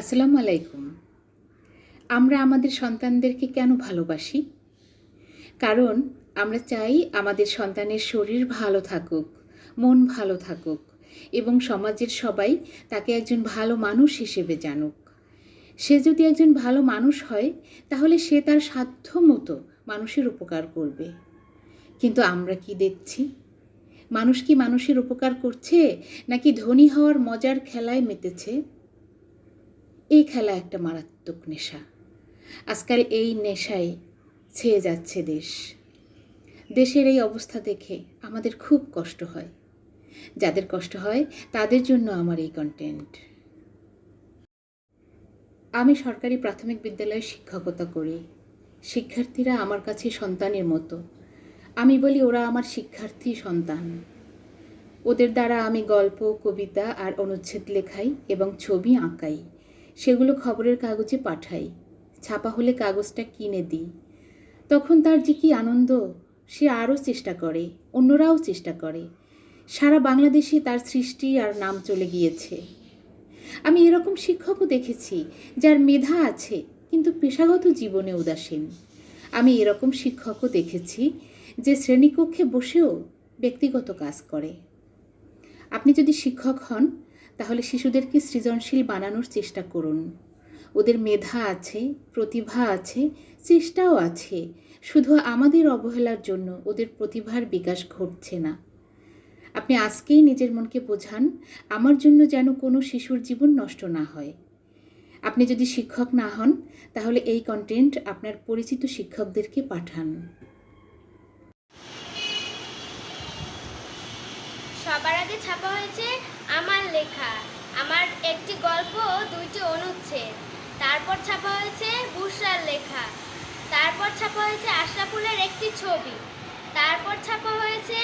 আসসালামু আলাইকুম। আমরা আমাদের সন্তানদেরকে কেন ভালোবাসি? কারণ আমরা চাই আমাদের সন্তানের শরীর ভালো থাকুক, মন ভালো থাকুক এবং সমাজের সবাই তাকে একজন ভালো মানুষ হিসেবে জানুক। সে যদি একজন ভালো মানুষ হয়, তাহলে সে তার সাধ্য মতো মানুষের উপকার করবে। কিন্তু আমরা কি দেখছি? মানুষ কি মানুষের উপকার করছে, নাকি ধনী হওয়ার মজার খেলায় মেতেছে? এই খেলা একটা মারাত্মক নেশা। আজকাল এই নেশায় ছেয়ে যাচ্ছে দেশ। দেশের এই অবস্থা দেখে আমাদের খুব কষ্ট হয়। যাদের কষ্ট হয়, তাদের জন্য আমার এই কন্টেন্ট আমি সরকারি প্রাথমিক বিদ্যালয়ে শিক্ষকতা করি। শিক্ষার্থীরা আমার কাছে সন্তানের মতো। আমি বলি, ওরা আমার শিক্ষার্থী সন্তান। ওদের দ্বারা আমি গল্প, কবিতা আর অনুচ্ছেদ লেখাই এবং ছবি আঁকাই। সেগুলো খবরের কাগজে পাঠাই। ছাপা হলে কাগজটা কিনে দিই। তখন তার যে কি আনন্দ, সে আরও চেষ্টা করে, অন্যরাও চেষ্টা করে। সারা বাংলাদেশে তার সৃষ্টি আর নাম চলে গিয়েছে। আমি এরকম শিক্ষকও দেখেছি, যার মেধা আছে, কিন্তু পেশাগত জীবনে উদাসীন। আমি এরকম শিক্ষকও দেখেছি, যে শ্রেণীকক্ষে বসেও ব্যক্তিগত কাজ করে। আপনি যদি শিক্ষক হন তাহলে শিশুদেরকে সৃজনশীল বানানোর চেষ্টা করুন। ওদের মেধা আছে, প্রতিভা আছে, চেষ্টাও আছে। শুধু আমাদের অবহেলার জন্য ওদের প্রতিভার বিকাশ ঘটছে না। আপনি আজকেই নিজের মনকে বোঝান, আমার জন্য যেন কোনো শিশুর জীবন নষ্ট না হয়। আপনি যদি শিক্ষক না হন, তাহলে এই কন্টেন্ট আপনার পরিচিত শিক্ষকদেরকে পাঠান। সবার আগে ছাপা হয়েছে আমার লেখা। আমার একটি গল্প দুইটি অনুচ্ছেদ। তারপর ছাপা হয়েছে বুসরার লেখা। তারপর ছাপা হয়েছে আশরাফুলের একটি ছবি। তারপর ছাপা হয়েছে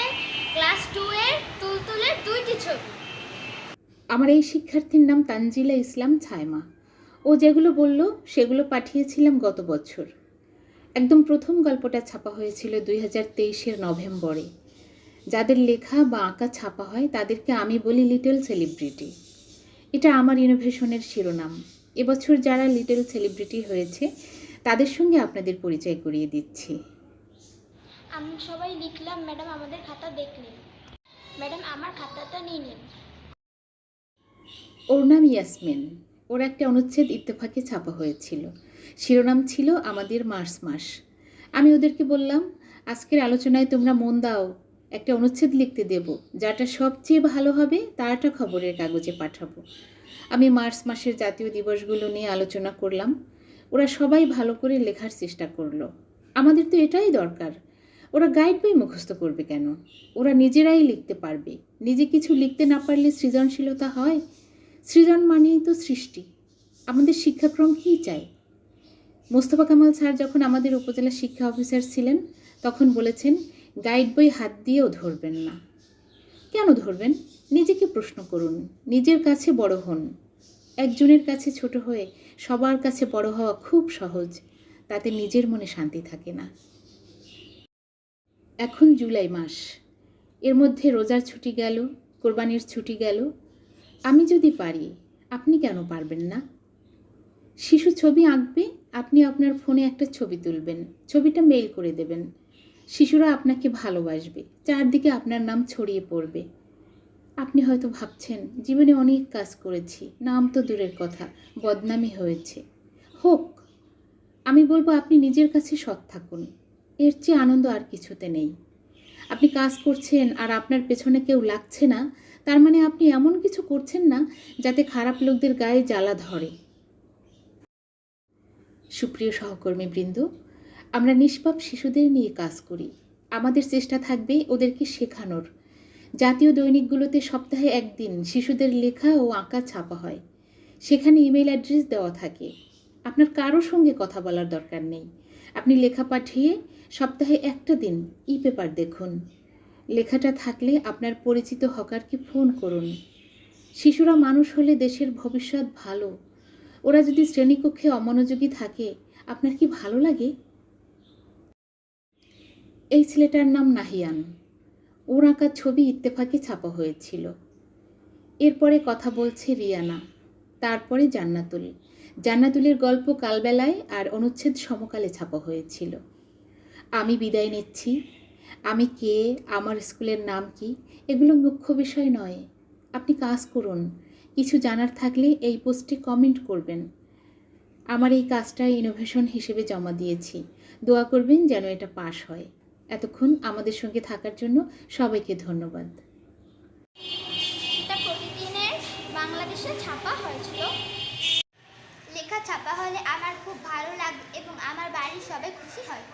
ক্লাস টু এর তুলতুলের দুইটি ছবি। আমার এই শিক্ষার্থীর নাম তানজিলা ইসলাম ছায়মা ও যেগুলো বলল, সেগুলো পাঠিয়েছিলাম গত বছর। একদম প্রথম গল্পটা ছাপা হয়েছিল দুই হাজার তেইশের নভেম্বরে। যাদের লেখা বা আঁকা ছাপা হয় তাদেরকে আমি বলি লিটল সেলিব্রিটি এটা আমার ইনোভেশনের শিরোনাম। এবছর যারা লিটল সেলিব্রিটি হয়েছে তাদের সঙ্গে আপনাদের পরিচয় করিয়ে দিচ্ছি। আমি সবাই লিখলাম ম্যাডাম আমাদের খাতা দেখলেন ম্যাডাম আমার খাতাটা নিয়ে নিন। ওর নাম ইয়াসমিন। ওর একটা অনুচ্ছেদ ইত্তেফাকে ছাপা হয়েছিল। শিরোনাম ছিল আমাদের মার্চ মাস। আমি ওদেরকে বললাম আজকের আলোচনায় তোমরা মন দাও একটা অনুচ্ছেদ লিখতে দেব, যাটা সবচেয়ে ভালো হবে তারটা খবরের কাগজে পাঠাবো। আমি মার্চ মাসের জাতীয় দিবসগুলো নিয়ে আলোচনা করলাম। ওরা সবাই ভালো করে লেখার চেষ্টা করল। আমাদের তো এটাই দরকার। ওরা গাইড বই মুখস্থ করবে কেন? ওরা নিজেরাই লিখতে পারবে। নিজে কিছু লিখতে না পারলে সৃজনশীলতা হয়। সৃজন মানেই তো সৃষ্টি। আমাদের শিক্ষাক্রম কী চাই মোস্তফা কামাল স্যার যখন আমাদের উপজেলা শিক্ষা অফিসার ছিলেন, তখন বলেছেন গাইড বই হাত দিয়েও ধরবেন না। কেন ধরবেন? নিজেকে প্রশ্ন করুন। নিজের কাছে বড় হন। একজনের কাছে ছোট হয়ে সবার কাছে বড় হওয়া খুব সহজ, তাতে নিজের মনে শান্তি থাকে না। এখন জুলাই মাস। এর মধ্যে রোজার ছুটি গেল, কোরবানির ছুটি গেল। আমি যদি পারি, আপনি কেন পারবেন না? শিশু ছবি আঁকবে, আপনি আপনার ফোনে একটা ছবি তুলবেন। ছবিটা মেইল করে দেবেন। শিশুরা আপনাকে ভালোবাসবে, চারদিকে আপনার নাম ছড়িয়ে পড়বে। আপনি হয়তো ভাবছেন, জীবনে অনেক কাজ করেছি, নাম তো দূরের কথা বদনামি হয়েছে। হোক, আমি বলব আপনি নিজের কাছে সৎ থাকুন, এর চেয়ে আনন্দ আর কিছুতে নেই। আপনি কাজ করছেন আর আপনার পেছনে কেউ লাগছে না, তার মানে আপনি এমন কিছু করছেন না, যাতে খারাপ লোকদের গায়ে জ্বালা ধরে। সুপ্রিয় সহকর্মী বৃন্দ আমরা নিষ্পাপ শিশুদের নিয়ে কাজ করি। আমাদের চেষ্টা থাকবে ওদেরকে শেখানোর। জাতীয় দৈনিকগুলোতে সপ্তাহে একদিন শিশুদের লেখা ও আঁকা ছাপা হয়। সেখানে ইমেল অ্যাড্রেস দেওয়া থাকে। আপনার কারোর সঙ্গে কথা বলার দরকার নেই। আপনি লেখা পাঠিয়ে সপ্তাহে একটা দিন ই পেপার দেখুন। লেখাটা থাকলে আপনার পরিচিত হকারকে ফোন করুন। শিশুরা মানুষ হলে দেশের ভবিষ্যৎ ভালো। ওরা যদি শ্রেণীকক্ষে অমনোযোগী থাকে, আপনার কি ভালো লাগে? এই ছেলেটার নাম নাহিয়ান। ওর আঁকা ছবি ইত্তেফাকে ছাপা হয়েছিল। এরপরে কথা বলছে রিয়ানা। তারপরে জান্নাতুল। জান্নাতুলের গল্প কালবেলায় আর অনুচ্ছেদ সমকালে ছাপা হয়েছিল। আমি বিদায় নিচ্ছি। আমি কে, আমার স্কুলের নাম কি, এগুলো মুখ্য বিষয় নয়। আপনি কাজ করুন। কিছু জানার থাকলে এই পোস্টে কমেন্ট করবেন। আমার এই কাজটা ইনোভেশন হিসেবে জমা দিয়েছি। দোয়া করবেন যেন এটা পাশ হয়। এতক্ষণ আমাদের সঙ্গে থাকার জন্য সবাইকে ধন্যবাদ। প্রতিদিনের বাংলাদেশে ছাপা হয়েছিল। লেখা ছাপা হলে আমার খুব ভালো লাগে এবং আমার বাড়ির সবাই খুশি হয়।